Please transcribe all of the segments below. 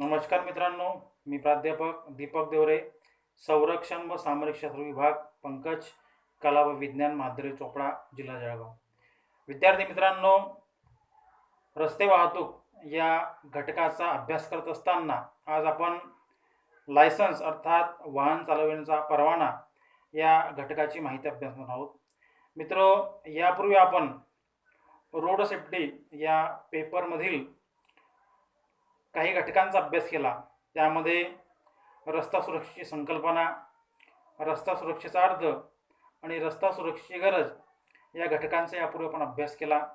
नमस्कार मित्रांनो मी प्राध्यापक दीपक देवरे संरक्षण व सामरिक शास्त्र विभाग पंकज कला व विज्ञान माधुरी चोपडा जिल्हा जळगाव. विद्यार्थी मित्रांनो रस्ते वाहतूक या घटकाचा अभ्यास करत असताना आज आपण लायसन्स अर्थात वाहन चालवण्याचा परवाना या घटकाची माहिती अभ्यासणार आहोत. मित्र यापूर्वी आपण रोड सेफ्टी या पेपरमधील काही घटकांचा अभ्यास केला. त्यामध्ये रस्ता सुरक्षेची संकल्पना रस्ता सुरक्षेचा अर्थ आणि रस्ता सुरक्षेची गरज या घटकांचा यापूर्वी आपण अभ्यास केला.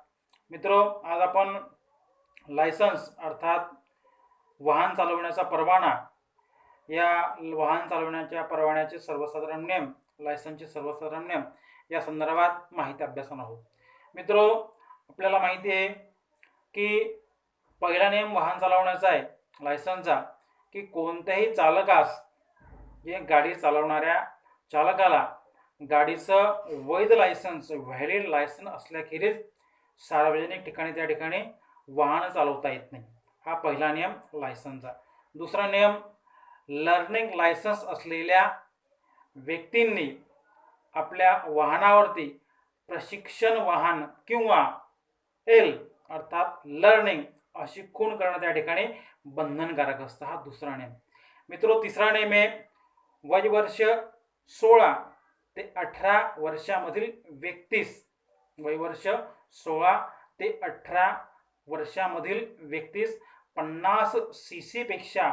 मित्र आज आपण लायसन्स अर्थात वाहन चालवण्याचा परवाना या वाहन चालवण्याच्या परवान्याचे सर्वसाधारण नियम लायसन्सचे सर्वसाधारण नियम या संदर्भात माहिती अभ्यासणार आहोत. मित्र आपल्याला माहिती आहे की पहिला नियम वाहन चालवण्याचा आहे. लायसनचा की कोणत्याही चालकास जे गाडी चालवणाऱ्या चालकाला गाडीचं वैध लायसन्स व्हॅलिड लायसन्स असल्याखेरीज सार्वजनिक ठिकाणी त्या ठिकाणी वाहन चालवता येत नाही. हा पहिला नियम लायसनचा दुसरा नियम लर्निंग लायसन्स असलेल्या व्यक्तींनी आपल्या वाहनावरती प्रशिक्षण वाहन किंवा एल अर्थात लर्निंग अशी खूण करणं त्या ठिकाणी? बंधनकारक असतं हा दुसरा नियम. मित्र तिसरा नियम आहे वयवर्ष सोळा ते अठरा वर्षामधील व्यक्तीस वयवर्ष सोळा ते अठरा वर्षामधील व्यक्तीस पन्नास सी सीपेक्षा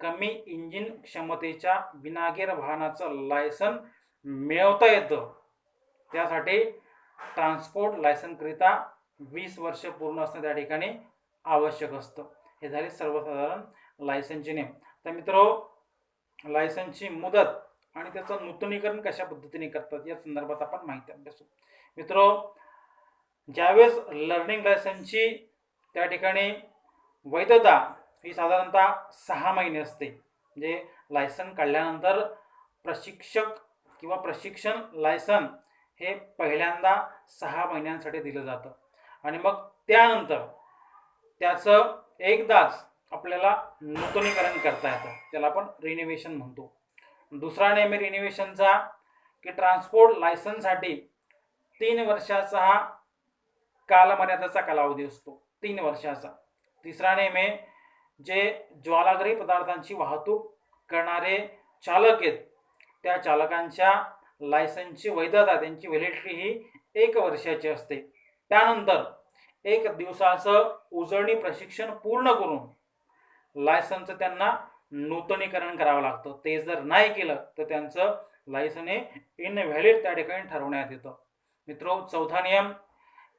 कमी इंजिन क्षमतेच्या विनागेर वाहनाचं लायसन मिळवता येतं. त्यासाठी ट्रान्सपोर्ट लायसनकरिता वीस वर्ष पूर्ण असणं त्या ठिकाणी आवश्यक असतं. हे झाले सर्वसाधारण लायसनचे नियम. तर मित्र लायसनची मुदत आणि त्याचं नूतनीकरण कशा पद्धतीने करतात या संदर्भात आपण माहिती अभ्यासू मित्र ज्यावेळेस लर्निंग लायसनची त्या ठिकाणी वैधता ही साधारणतः सहा महिने असते. म्हणजे लायसन काढल्यानंतर प्रशिक्षक किंवा प्रशिक्षण लायसन हे पहिल्यांदा सहा महिन्यांसाठी दिलं जातं. आणि मग त्यानंतर त्याचं एकदाच आपल्याला नूतनीकरण करता येतं. त्याला आपण रिनिव्हेशन म्हणतो. दुसरा नेहमी रिनिव्हेशनचा की ट्रान्सपोर्ट लायसनसाठी तीन वर्षाचा हा कालमर्यादाचा कालावधी असतो. तीन वर्षाचा. तिसरा नेहमी जे ज्वालागरी पदार्थांची वाहतूक करणारे चालक आहेत त्या चालकांच्या लायसन्सची वैधता त्यांची व्हॅलिडिटी ही एक वर्षाची असते. त्यानंतर एक दिवसाचं उजळणी प्रशिक्षण पूर्ण करून लायसनचं त्यांना नूतनीकरण करावं लागतं. ते जर नाही केलं तर त्यांचं लायसन हे इनव्हॅलिड त्या ठिकाणी ठरवण्यात येतं. मित्रो चौथा नियम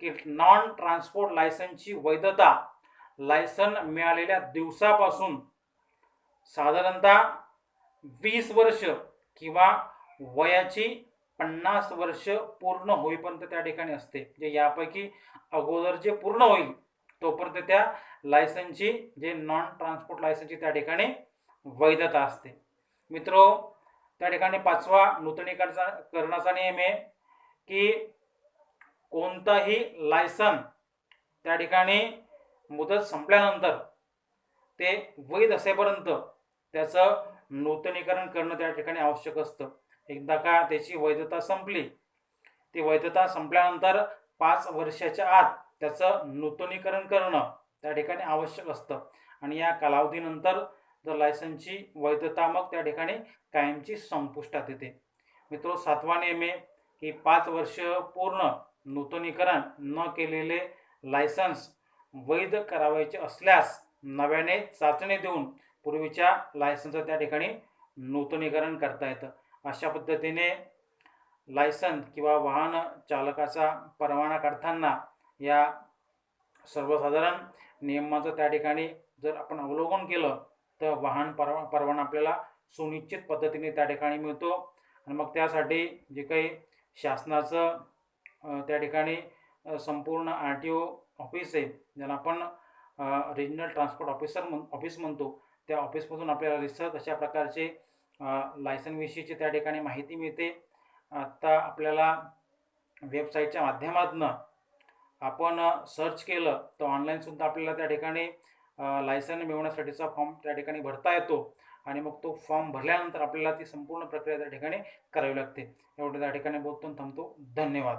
की नॉन ट्रान्सपोर्ट लायसनची वैधता लायसन मिळालेल्या दिवसापासून साधारणतः वीस वर्ष किंवा वयाची पन्नास वर्ष पूर्ण होईपर्यंत त्या ठिकाणी असते. जे यापैकी अगोदर जे पूर्ण होईल तोपर्यंत त्या लायसनची जे नॉन ट्रान्सपोर्ट लायसनची त्या ठिकाणी वैधता असते. मित्रो त्या ठिकाणी पाचवा नूतनीकरणाचा करण्याचा नियम आहे की कोणताही लायसन त्या ठिकाणी मुदत संपल्यानंतर ते वैध असेपर्यंत त्याचं नूतनीकरण करणं त्या ठिकाणी आवश्यक असतं. एकदा का त्याची वैधता संपली? ती वैधता संपल्यानंतर पाच वर्षाच्या आत त्याचं नूतनीकरण करणं त्या ठिकाणी आवश्यक असतं. आणि या कालावधीनंतर जर लायसनची वैधता मग त्या ठिकाणी कायमची संपुष्टात येते. मित्र सातवा नियम आहे की पाच वर्ष पूर्ण नूतनीकरण न केलेले लायसन्स वैध करावायचे असल्यास नव्याने चाचणी देऊन पूर्वीच्या लायसन्सचं त्या ठिकाणी नूतनीकरण करता येतं. अशा पद्धतीने लायसन किंवा वाहन चालकाचा परवाना काढताना या सर्वसाधारण नियमाचं त्या ठिकाणी जर आपण अवलोकन केलं तर वाहन परवा परवाना आपल्याला सुनिश्चित पद्धतीने त्या ठिकाणी मिळतो. आणि मग त्यासाठी जे काही शासनाचं त्या ठिकाणी संपूर्ण आर टी ओ ऑफिस आहे ज्याला आपण रिजनल ट्रान्सपोर्ट ऑफिसर म्हण ऑफिस म्हणतो त्या ऑफिसमधून आपल्याला रिसर्च अशा प्रकारचे लायसनविषयीची त्या ठिकाणी माहिती मिळते. आत्ता आपल्याला वेबसाईटच्या माध्यमातून आपण सर्च केलं तर ऑनलाईनसुद्धा आपल्याला त्या ठिकाणी लायसन मिळवण्यासाठीचा फॉर्म त्या ठिकाणी भरता येतो. आणि मग तो फॉर्म भरल्यानंतर आपल्याला ती संपूर्ण प्रक्रिया त्या ठिकाणी करावी लागते. एवढं त्या ठिकाणी बोलतो थांबतो. धन्यवाद.